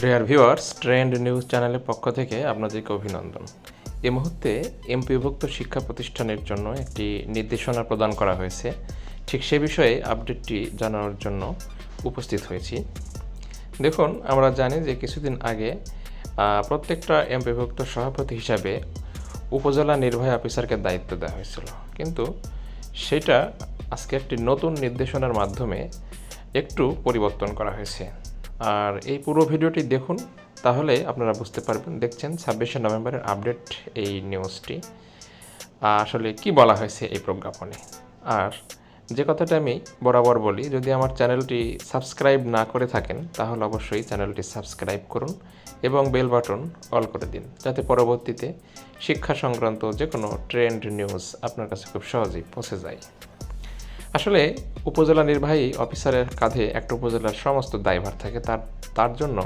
Dear viewers trend news চ্যানেলের পক্ষ থেকে আপনাদেরকে অভিনন্দন। এ মুহূর্তে এমপিভুক্ত শিক্ষা প্রতিষ্ঠানের জন্য একটি নির্দেশনা প্রদান করা হয়েছে। ঠিক সে বিষয়ে আপডেটটি জানানোর জন্য উপস্থিত হয়েছি। দেখুন, আমরা জানি যে কিছুদিন আগে প্রত্যেকটা এমপিভুক্ত সভাপতি হিসাবে উপজেলা নির্বাহী অফিসারকে দায়িত্ব দেওয়া হয়েছিল। কিন্তু সেটা আজকে একটি নতুন নির্দেশনার মাধ্যমে একটু পরিবর্তন করা হয়েছে। আর এই পুরো ভিডিওটি দেখুন, তাহলে আপনারা বুঝতে পারবেন। দেখছেন, ছাব্বিশে নভেম্বরের আপডেট এই নিউজটি। আসলে কি বলা হয়েছে এই প্রজ্ঞাপনে? আর যে কথাটা আমি বরাবর বলি, যদি আমার চ্যানেলটি সাবস্ক্রাইব না করে থাকেন, তাহলে অবশ্যই চ্যানেলটি সাবস্ক্রাইব করুন এবং বেল বাটন অল করে দিন, যাতে পরবর্তীতে শিক্ষা সংক্রান্ত যে কোনো ট্রেন্ড নিউজ আপনার কাছে খুব সহজেই পৌঁছে যায়। আসলে উপজেলা নির্বাহী অফিসারের কাঁধে একটা উপজেলার সমস্ত দায়ভার থাকে। তার তার জন্য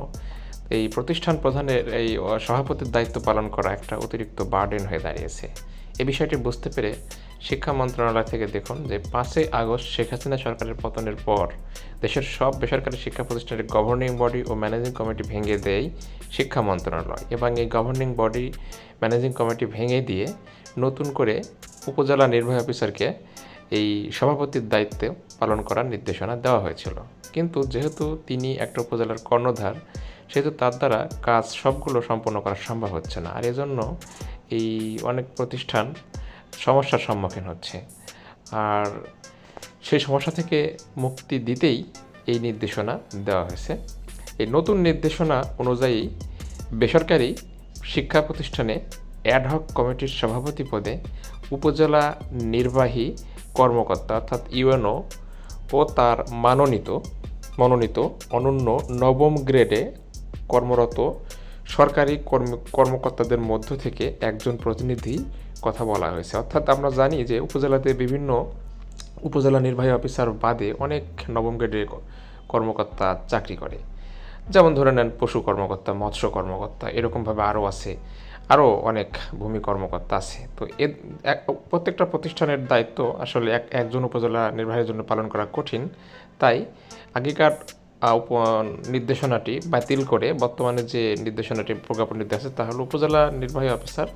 এই প্রতিষ্ঠান প্রধানের এই সভাপতির দায়িত্ব পালন করা একটা অতিরিক্ত বার্ডেন হয়ে দাঁড়িয়েছে। এ বিষয়টি বুঝতে পেরে শিক্ষা মন্ত্রণালয় থেকে দেখুন যে পাঁচই আগস্ট শেখ হাসিনা সরকারের পতনের পর দেশের সব বেসরকারি শিক্ষা প্রতিষ্ঠানের গভর্নিং বডি ও ম্যানেজিং কমিটি ভেঙে দেয় শিক্ষা মন্ত্রণালয় এবং এই গভর্নিং বডি, ম্যানেজিং কমিটি ভেঙে দিয়ে নতুন করে উপজেলা নির্বাহী অফিসারকে এই সভাপতির দায়িত্ব পালন করার নির্দেশনা দেওয়া হয়েছিল। কিন্তু যেহেতু তিনি একটা উপজেলার কর্ণধার, সেহেতু তার দ্বারা কাজ সবগুলো সম্পন্ন করা সম্ভব হচ্ছে না। আর এজন্য এই অনেক প্রতিষ্ঠান সমস্যার সম্মুখীন হচ্ছে। আর সেই সমস্যা থেকে মুক্তি দিতেই এই নির্দেশনা দেওয়া হয়েছে। এই নতুন নির্দেশনা অনুযায়ী বেসরকারি শিক্ষা প্রতিষ্ঠানে অ্যাডহক কমিটির সভাপতি পদে উপজেলা নির্বাহী কর্মকর্তা অর্থাৎ ইউএনও ও তার মানোনীত, মনোনীত অনন্য নবম গ্রেডে কর্মরত সরকারি কর্ম, কর্মকর্তাদের মধ্য থেকে একজন প্রতিনিধি কথা বলা হয়েছে। অর্থাৎ আমরা জানি যে উপজেলাতে বিভিন্ন উপজেলা নির্বাহী অফিসার বাদে অনেক নবম গ্রেডের কর্মকর্তা চাকরি করে। যেমন ধরে নেন পশু কর্মকর্তা, মৎস্য কর্মকর্তা, এরকমভাবে আরও আছে, আরও অনেক ভূমি কর্মকর্তা আছে। তো এ এক- প্রত্যেকটা প্রতিষ্ঠানের দায়িত্ব আসলে এক, একজন উপজেলা নির্বাহীর জন্য পালন করা কঠিন। তাই আগেকার উপ- নির্দেশনাটি বাতিল করে বর্তমানে যে নির্দেশনাটি, প্রজ্ঞাপন নিতে আছে, তা হলো উপজেলা নির্বাহী অফিসার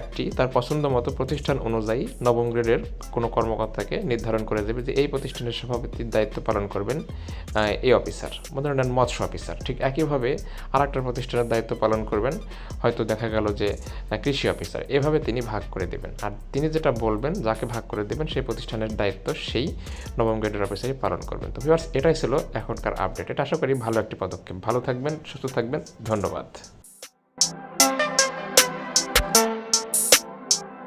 একটি তার পছন্দ মতো প্রতিষ্ঠান অনুযায়ী নবম গ্রেডের কোনো কর্মকর্তাকে নির্ধারণ করে দেবে যে এই প্রতিষ্ঠানের সভাপতির দায়িত্ব পালন করবেন এই অফিসার মনে নেন মৎস্য অফিসার। ঠিক একইভাবে আর একটা প্রতিষ্ঠানের দায়িত্ব পালন করবেন, হয়তো দেখা গেল যে কৃষি অফিসার। এভাবে তিনি ভাগ করে দেবেন। আর তিনি যেটা বলবেন, যাকে ভাগ করে দেবেন, সেই প্রতিষ্ঠানের দায়িত্ব সেই নবম গ্রেডের অফিসারই পালন করবেন। তো ভিউয়ার্স এটাই ছিল এখনকার আপডেট এটা আশা করি ভালো একটি পদক্ষেপ। ভালো থাকবেন, সুস্থ থাকবেন। ধন্যবাদ।